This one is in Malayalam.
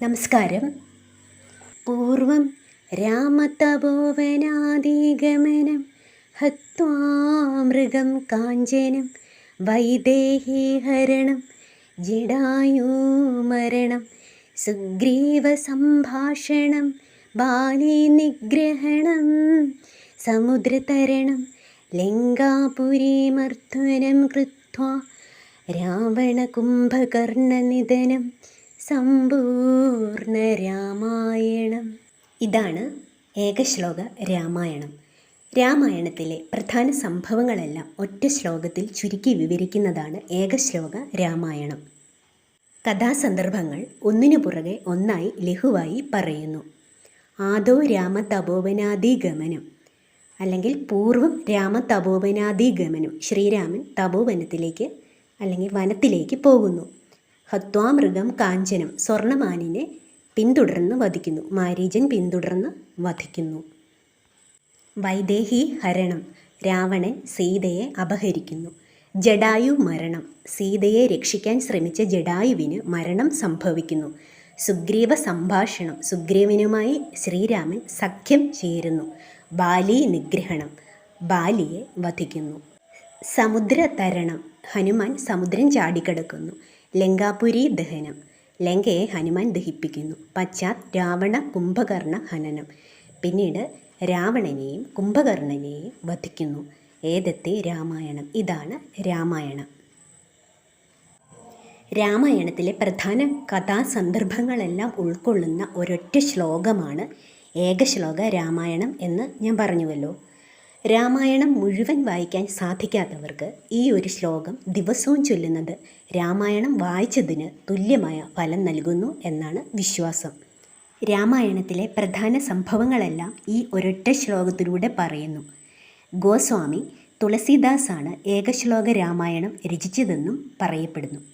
നമസ്കാരം. പൂർവം രാമതപോവനാദിഗമനം ഹൃഗം കാഞ്ചനം വൈദേഹീഹരണം ജടായൂമരണം സുഗ്രീവസംഭാഷണം ബാലിനിഗ്രഹണം സമുദ്രതരണം ലങ്കാപുരീമർദ്ദനം കൃത്വാ രാവണകുംഭകർണനിധനം സമ്പൂർണ രാമായണം ഇതാണ് ഏകശ്ലോക രാമായണം. രാമായണത്തിലെ പ്രധാന സംഭവങ്ങളെല്ലാം ഒറ്റ ശ്ലോകത്തിൽ ചുരുക്കി വിവരിക്കുന്നതാണ് ഏകശ്ലോക രാമായണം. കഥാസന്ദർഭങ്ങൾ ഒന്നിനു പുറകെ ഒന്നായി ലഘുവായി പറയുന്നു. ആദോ രാമ തപോവനാദിഗമനം അല്ലെങ്കിൽ പൂർവം രാമ തപോവനാദിഗമനം ശ്രീരാമൻ തപോവനത്തിലേക്ക് അല്ലെങ്കിൽ വനത്തിലേക്ക് പോകുന്നു. ഹത്വാമൃഗം കാഞ്ചനം സ്വർണമാനിനെ പിന്തുടർന്ന് വധിക്കുന്നു. മാരീജൻ പിന്തുടർന്ന് വധിക്കുന്നു. വൈദേഹി ഹരണം രാവണൻ സീതയെ അപഹരിക്കുന്നു. ജഡായു മരണം സീതയെ രക്ഷിക്കാൻ ശ്രമിച്ച ജഡായുവിന് മരണം സംഭവിക്കുന്നു. സുഗ്രീവ സംഭാഷണം സുഗ്രീവനുമായി ശ്രീരാമൻ സഖ്യം ചേരുന്നു. ബാലി നിഗ്രഹണം ബാലിയെ വധിക്കുന്നു. സമുദ്രതരണം. ഹനുമാൻ സമുദ്രം ചാടിക്കിടക്കുന്നു. ലങ്കാപുരി ദഹനം. ലങ്കയെ ഹനുമാൻ ദഹിപ്പിക്കുന്നു. പശ്ചാത് രാവണ കുംഭകർണ ഹനനം. പിന്നീട് രാവണനെയും കുംഭകർണനെയും വധിക്കുന്നു. ഏതത്തെ? രാമായണം. ഇതാണ് രാമായണം. രാമായണത്തിലെ പ്രധാന കഥാസന്ദർഭങ്ങളെല്ലാം ഉൾക്കൊള്ളുന്ന ഒരൊറ്റ ശ്ലോകമാണ് ഏകശ്ലോക രാമായണം എന്ന് ഞാൻ പറഞ്ഞുവല്ലോ. രാമായണം മുഴുവൻ വായിക്കാൻ സാധിക്കാത്തവർക്ക് ഈ ഒരു ശ്ലോകം ദിവസവും ചൊല്ലുന്നത് രാമായണം വായിച്ചതിന് തുല്യമായ ഫലം നൽകുന്നു എന്നാണ് വിശ്വാസം. രാമായണത്തിലെ പ്രധാന സംഭവങ്ങളെല്ലാം ഈ ഒരൊറ്റ ശ്ലോകത്തിലൂടെ പറയുന്നു. ഗോസ്വാമി തുളസീദാസാണ് ഏകശ്ലോക രാമായണം രചിച്ചതെന്നും പറയപ്പെടുന്നു.